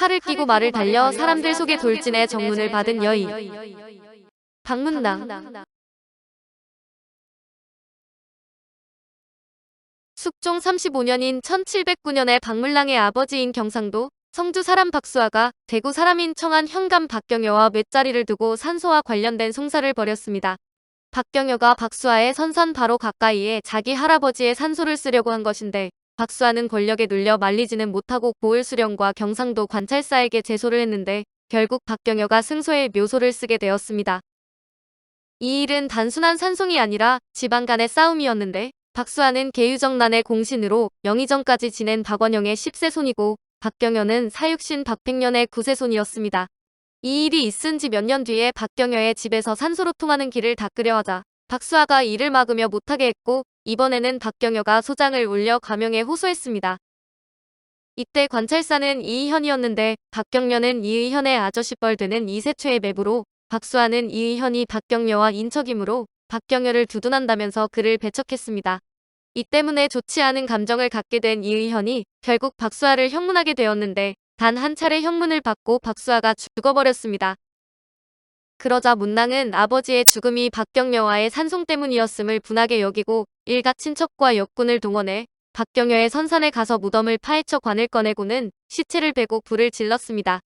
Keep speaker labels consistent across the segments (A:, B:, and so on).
A: 칼을 끼고 말을 달려 사람들 속에 돌진해 정문을 받은 여인. 박문당. 숙종 35년인 1709년에 박문랑의 아버지인 경상도 성주 사람 박수아가 대구 사람인 청안 현감 박경여와 맷자리를 두고 산소와 관련된 송사를 벌였습니다. 박경여가 박수아의 선선 바로 가까이에 자기 할아버지의 산소를 쓰려고 한 것인데 박수아는 권력에 눌려 말리지는 못하고 고을 수령과 경상도 관찰사에게 제소를 했는데 결국 박경여가 승소의 묘소를 쓰게 되었습니다. 이 일은 단순한 산송이 아니라 지방 간의 싸움이었는데 박수아는 계유정난의 공신으로 영의정까지 지낸 박원영의 10세 손이고 박경여는 사육신 박백년의 9세 손이었습니다. 이 일이 있은 지 몇 년 뒤에 박경여의 집에서 산소로 통하는 길을 닦으려 하자 박수아가 이를 막으며 못하게 했고 이번에는 박경여가 소장을 울려 가명에 호소했습니다. 이때 관찰사는 이의현이었는데 박경여는 이의현의 아저씨뻘 되는 이세초의 매부로 박수아는 이의현이 박경여와 인척이므로 박경여를 두둔한다면서 그를 배척했습니다. 이 때문에 좋지 않은 감정을 갖게 된 이의현이 결국 박수아를 형문하게 되었는데 단 한 차례 형문을 받고 박수아가 죽어버렸습니다. 그러자 문랑은 아버지의 죽음이 박경여와의 산송 때문이었음을 분하게 여기고 일가 친척과 역군을 동원해 박경여의 선산에 가서 무덤을 파헤쳐 관을 꺼내고는 시체를 베고 불을 질렀습니다.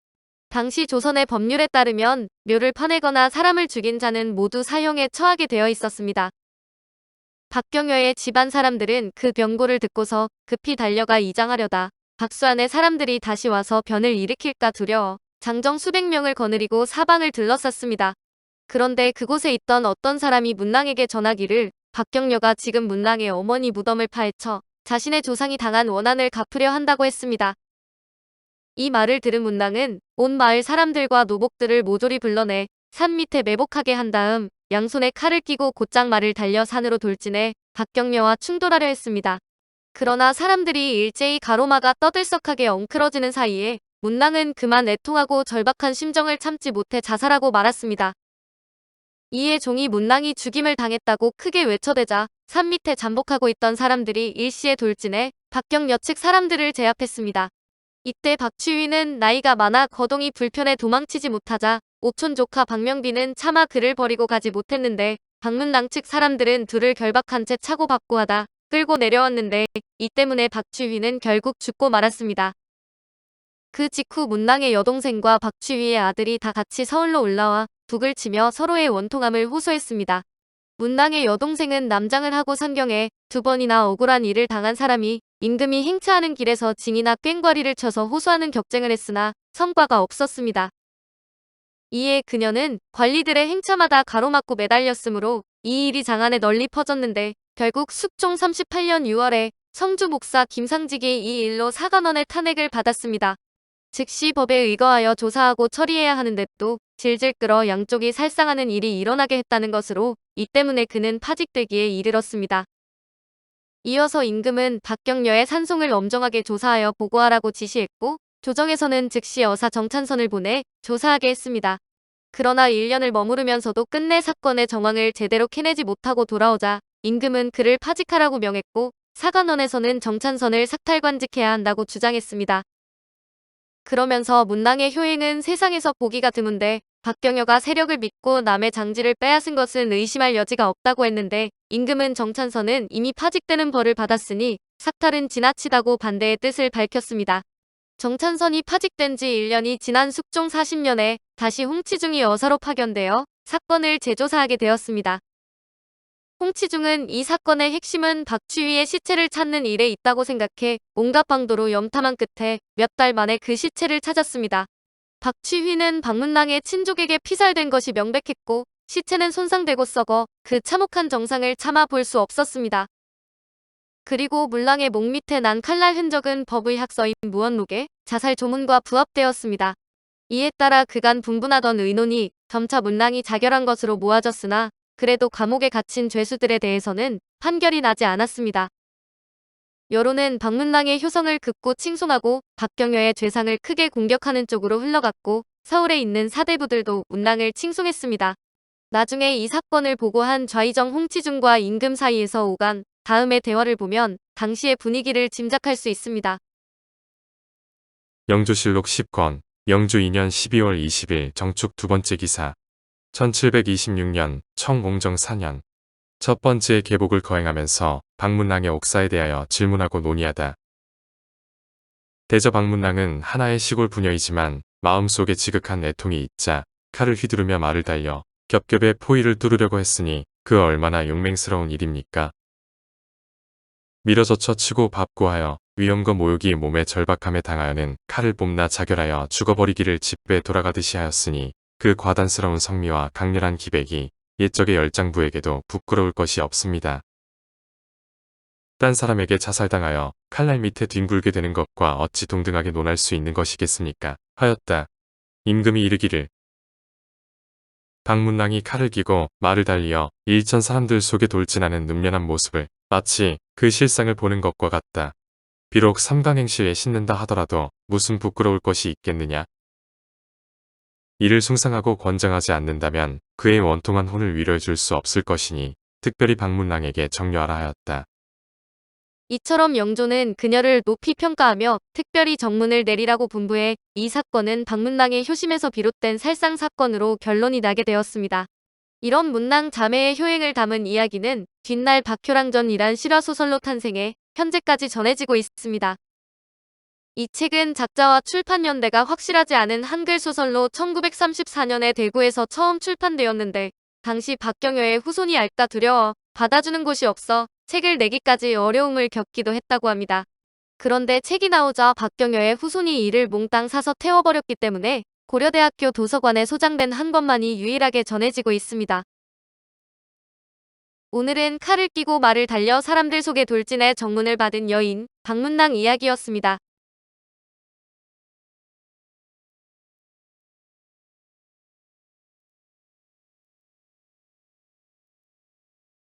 A: 당시 조선의 법률에 따르면 묘를 파내거나 사람을 죽인 자는 모두 사형에 처하게 되어 있었습니다. 박경여의 집안 사람들은 그 병고를 듣고서 급히 달려가 이장하려다 박수안의 사람들이 다시 와서 변을 일으킬까 두려워 장정 수백 명을 거느리고 사방을 둘러쌌습니다. 그런데 그곳에 있던 어떤 사람이 문랑에게 전하기를 박경여가 지금 문랑의 어머니 무덤을 파헤쳐 자신의 조상이 당한 원한을 갚으려 한다고 했습니다. 이 말을 들은 문랑은 온 마을 사람들과 노복들을 모조리 불러내 산 밑에 매복하게 한 다음 양손에 칼을 끼고 곧장 말을 달려 산으로 돌진해 박경여와 충돌하려 했습니다. 그러나 사람들이 일제히 가로막아 떠들썩하게 엉클어지는 사이에 문랑은 그만 애통하고 절박한 심정을 참지 못해 자살하고 말았습니다. 이에 종이 문랑이 죽임을 당했다고 크게 외쳐대자 산 밑에 잠복하고 있던 사람들이 일시에 돌진해 박경여 측 사람들을 제압했습니다. 이때 박취위는 나이가 많아 거동이 불편해 도망치지 못하자 오촌 조카 박명비는 차마 그를 버리고 가지 못했는데 박문랑 측 사람들은 둘을 결박한 채 차고 받고하다 끌고 내려왔는데 이 때문에 박취휘는 결국 죽고 말았습니다. 그 직후 문랑의 여동생과 박취휘의 아들이 다 같이 서울로 올라와 북을 치며 서로의 원통함을 호소했습니다. 문랑의 여동생은 남장을 하고 상경해 두 번이나 억울한 일을 당한 사람이 임금이 행차하는 길에서 징이나 꽹과리를 쳐서 호소하는 격쟁을 했으나 성과가 없었습니다. 이에 그녀는 관리들의 행차마다 가로막고 매달렸으므로 이 일이 장안에 널리 퍼졌는데 결국 숙종 38년 6월에 성주 목사 김상직이 이 일로 사관원의 탄핵을 받았습니다. 즉시 법에 의거하여 조사하고 처리해야 하는데 또 질질 끌어 양쪽이 살상하는 일이 일어나게 했다는 것으로 이 때문에 그는 파직되기에 이르렀습니다. 이어서 임금은 박경여의 산송을 엄정하게 조사하여 보고하라고 지시했고 조정에서는 즉시 어사 정찬선을 보내 조사하게 했습니다. 그러나 1년을 머무르면서도 끝내 사건의 정황을 제대로 캐내지 못하고 돌아오자 임금은 그를 파직하라고 명했고 사관원에서는 정찬선을 삭탈관직해야 한다고 주장했습니다. 그러면서 문랑의 효행은 세상에서 보기가 드문데 박경여가 세력을 믿고 남의 장지를 빼앗은 것은 의심할 여지가 없다고 했는데 임금은 정찬선은 이미 파직되는 벌을 받았으니 삭탈은 지나치다고 반대의 뜻을 밝혔습니다. 정찬선이 파직된 지 1년이 지난 숙종 40년에 다시 홍치중이 여사로 파견되어 사건을 재조사하게 되었습니다. 홍치중은 이 사건의 핵심은 박취위의 시체를 찾는 일에 있다고 생각해 온갖 방도로 염탐한 끝에 몇 달 만에 그 시체를 찾았습니다. 박취휘는 박문랑의 친족에게 피살된 것이 명백했고 시체는 손상되고 썩어 그 참혹한 정상을 참아 볼 수 없었습니다. 그리고 문랑의 목 밑에 난 칼날 흔적은 법의 학서인 무언록의 자살 조문과 부합되었습니다. 이에 따라 그간 분분하던 의논이 점차 문랑이 자결한 것으로 모아졌으나 그래도 감옥에 갇힌 죄수들에 대해서는 판결이 나지 않았습니다. 여론은 박문랑의 효성을 긋고 칭송하고 박경여의 죄상을 크게 공격하는 쪽으로 흘러갔고 서울에 있는 사대부들도 문랑을 칭송했습니다. 나중에 이 사건을 보고한 좌이정 홍치중과 임금 사이에서 오간 다음의 대화를 보면 당시의 분위기를 짐작할 수 있습니다.
B: 영조실록 10권, 영조 2년 12월 20일 정축 두 번째 기사, 1726년 청옹정 4년, 첫 번째 계복을 거행하면서 박문랑의 옥사에 대하여 질문하고 논의하다. 대저 박문랑은 하나의 시골 부녀이지만 마음속에 지극한 애통이 있자 칼을 휘두르며 말을 달려 겹겹의 포위를 뚫으려고 했으니 그 얼마나 용맹스러운 일입니까? 밀어젖혀 치고 밟고하여 위험과 모욕이 몸의 절박함에 당하여는 칼을 뽑나 자결하여 죽어버리기를 집에 돌아가듯이 하였으니 그 과단스러운 성미와 강렬한 기백이 옛적의 열장부에게도 부끄러울 것이 없습니다. 딴 사람에게 자살당하여 칼날 밑에 뒹굴게 되는 것과 어찌 동등하게 논할 수 있는 것이겠습니까? 하였다. 임금이 이르기를 박문랑이 칼을 끼고 말을 달리어 일천 사람들 속에 돌진하는 눈면한 모습을 마치 그 실상을 보는 것과 같다. 비록 삼강행시에 신는다 하더라도 무슨 부끄러울 것이 있겠느냐. 이를 숭상하고 권장하지 않는다면 그의 원통한 혼을 위로해 줄 수 없을 것이니 특별히 박문랑에게 정려하라 하였다.
A: 이처럼 영조는 그녀를 높이 평가하며 특별히 정문을 내리라고 분부해 이 사건은 박문랑의 효심에서 비롯된 살상 사건으로 결론이 나게 되었습니다. 이런 문랑 자매의 효행을 담은 이야기는 뒷날 박효랑 전이란 실화소설로 탄생해 현재까지 전해지고 있습니다. 이 책은 작자와 출판 연대가 확실하지 않은 한글 소설로 1934년에 대구에서 처음 출판되었는데 당시 박경여의 후손이 알까 두려워 받아주는 곳이 없어 책을 내기까지 어려움을 겪기도 했다고 합니다. 그런데 책이 나오자 박경여의 후손이 이를 몽땅 사서 태워버렸기 때문에 고려대학교 도서관에 소장된 한 권만이 유일하게 전해지고 있습니다. 오늘은 칼을 끼고 말을 달려 사람들 속에 돌진해 정문을 받은 여인 박문랑 이야기였습니다.